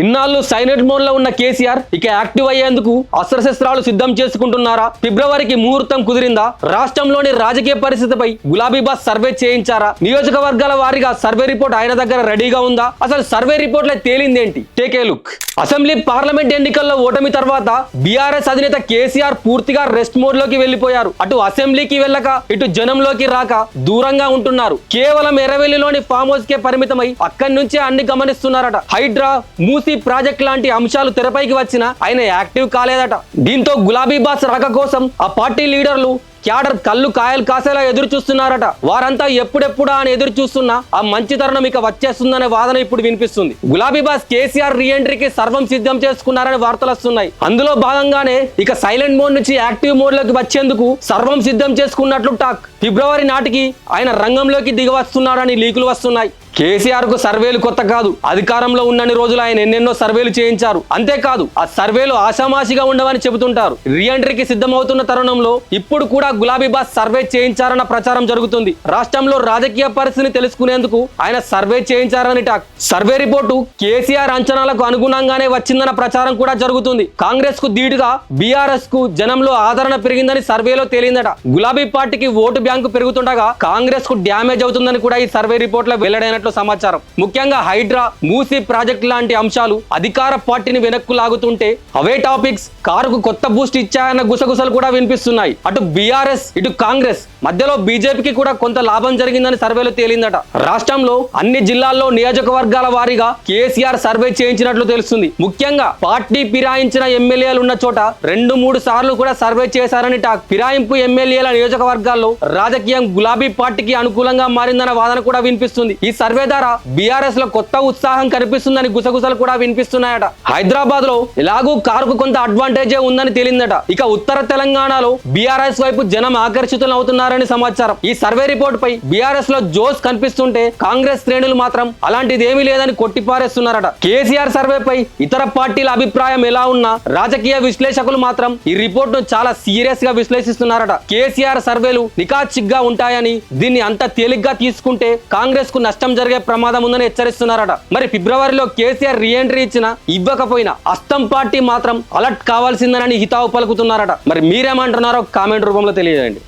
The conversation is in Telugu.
ఇన్నాళ్ళు సైలెంట్ మోడ్లో ఉన్న కేసీఆర్ ఇక యాక్టివ్ అయ్యేందుకు అస్త్రశస్త్రాలు సిద్ధం చేసుకుంటున్నారా? ఫిబ్రవరికి ముహూర్తం కుదిరిందా? రాష్ట్రంలోని రాజకీయ పరిస్థితిపై గులాబీ బాస్ సర్వే చేయించారా? నియోజకవర్గాల వారీగా సర్వే రిపోర్ట్ ఆయన దగ్గర రెడీగా ఉందా? అసలు సర్వే రిపోర్ట్లో తేలిందేంటి? Take a look. Assembly parliament ఎన్నికల్లో ఓటమి తర్వాత బీఆర్ఎస్ అధినేత కేసీఆర్ పూర్తిగా రెస్ట్ మోడ్లోకి వెళ్ళిపోయారు అటు అసెంబ్లీకి వెళ్ళక ఇటు జనంలోకి రాక దూరంగా ఉంటున్నారు. కేవలం ఎర్రవెల్లిలోని ఫామ్ హౌస్ కే పరిమితమై అక్కడి నుంచే అన్ని గమనిస్తున్నారట. హైడ్రా మూస్ ప్రాజెక్ట్ లాంటి అంశాలు తెరపైకి వచ్చినా ఆయన యాక్టివ్ కాలేదట. దీంతో గులాబీ బాస్ రాక కోసం ఆ పార్టీ లీడర్లు క్యాడర్ కళ్ళు కాయలు కాసేలా ఎదురు చూస్తున్నారట. వారంతా ఎప్పుడెప్పుడా అని ఎదురు చూస్తున్నా ఆ మంచి తరుణం ఇక వచ్చేస్తుందనే వాదన ఇప్పుడు వినిపిస్తుంది. గులాబీ బాస్ కేసీఆర్ రీఎంట్రీకి సర్వం సిద్ధం చేసుకున్నారని వార్తలు వస్తున్నాయి. అందులో భాగంగానే ఇక సైలెంట్ మోడ్ నుంచి యాక్టివ్ మోడ్లోకి వచ్చేందుకు సర్వం సిద్ధం చేసుకున్నట్లు టాక్. ఫిబ్రవరి నాటికి ఆయన రంగంలోకి దిగవస్తున్నాడని లీకులు వస్తున్నాయి. కేసీఆర్కు సర్వేలు కొత్త కాదు. అధికారంలో ఉన్నన్ని రోజులు ఆయన ఎన్నెన్నో సర్వేలు చేయించారు. అంతేకాదు ఆ సర్వేలు ఆషామాషిగా ఉండవని చెబుతుంటారు. రీఎంట్రీకి సిద్ధమవుతున్న తరుణంలో ఇప్పుడు కూడా గులాబీ బాస్ సర్వే చేయించారన్న ప్రచారం జరుగుతుంది. రాష్ట్రంలో రాజకీయ పరిస్థితిని తెలుసుకునేందుకు ఆయన సర్వే చేయించారని టాక్. సర్వే రిపోర్టు కేసీఆర్ అంచనాలకు అనుగుణంగానే వచ్చిందన్న ప్రచారం కూడా జరుగుతుంది. కాంగ్రెస్కు ధీటుగా బీఆర్ఎస్కు జనంలో ఆదరణ పెరిగిందని సర్వేలో తేలిందట. గులాబీ పార్టీకి ఓటు బ్యాంకు పెరుగుతుండగా కాంగ్రెస్కు డ్యామేజ్ అవుతుందని కూడా ఈ సర్వే రిపోర్ట్లో వెల్లడైనట్లు సమాచారం. ముఖ్యంగా హైడ్రా మూసీ ప్రాజెక్ట్ లాంటి అంశాలు అధికార పార్టీని వెనక్కు లాగుతుంటే అవే టాపిక్స్ కారుకు కొత్త బూస్ట్ ఇచ్చాయన్న గుసగుసలు కూడా వినిపిస్తున్నాయి. అటు బీఆర్ఎస్ ఇటు కాంగ్రెస్. మధ్యలో బీజేపీకి కూడా కొంత లాభం జరిగిందని సర్వేలో తేలిందట. రాష్ట్రంలో అన్ని జిల్లాల్లో నియోజకవర్గాల వారీగా కేసీఆర్ సర్వే చేయించినట్లు తెలుస్తుంది. ముఖ్యంగా పార్టీ ఫిరాయించిన ఎమ్మెల్యేలు ఉన్న చోట రెండు మూడు సార్లు కూడా సర్వే చేశారని టాక్. ఫిరాయింపు ఎమ్మెల్యేల నియోజకవర్గాల్లో రాజకీయం గులాబీ పార్టీకి అనుకూలంగా మారిందన్న వాదన కూడా వినిపిస్తుంది. ఈ సర్వే ద్వారా బీఆర్ఎస్లో కొత్త ఉత్సాహం కనిపిస్తుందని గుసగుసలు కూడా వినిపిస్తున్నాయట. హైదరాబాద్లో ఎలాగూ కారుకు కొంత అడ్వాంటేజే ఉందని తేలిందట. ఇక ఉత్తర తెలంగాణలో బీఆర్ఎస్ వైపు జనం ఆకర్షితులు చేస్తున్నారని సమాచారం. ఈ సర్వే రిపోర్ట్ పై బీఆర్ఎస్లో జోస్ కనిపిస్తుంటే కాంగ్రెస్ శ్రేణులు మాత్రం అలాంటిది ఏమీ లేదని కొట్టిపారేస్తున్నారట. కేసీఆర్ సర్వే పై ఇతర పార్టీల అభిప్రాయం ఎలా ఉన్నా రాజకీయ విశ్లేషకులు మాత్రం ఈ రిపోర్ట్ను చాలా సీరియస్గా విశ్లేషిస్తున్నారట. కేసీఆర్ సర్వేలు నికాచిగ్గా ఉంటాయని దీన్ని అంత తేలిగ్గా తీసుకుంటే కాంగ్రెస్కు నష్టం జరిగే ప్రమాదం ఉందని హెచ్చరిస్తున్నారట. మరి ఫిబ్రవరిలో కేసీఆర్ రీఎంట్రీ ఇచ్చినా ఇవ్వకపోయినా అస్తం పార్టీ మాత్రం అలర్ట్ కావాల్సిందనని హితావు పలుకుతున్నారట. మరి మీరేమంటున్నారో కామెంట్ రూపంలో తెలియజేయండి.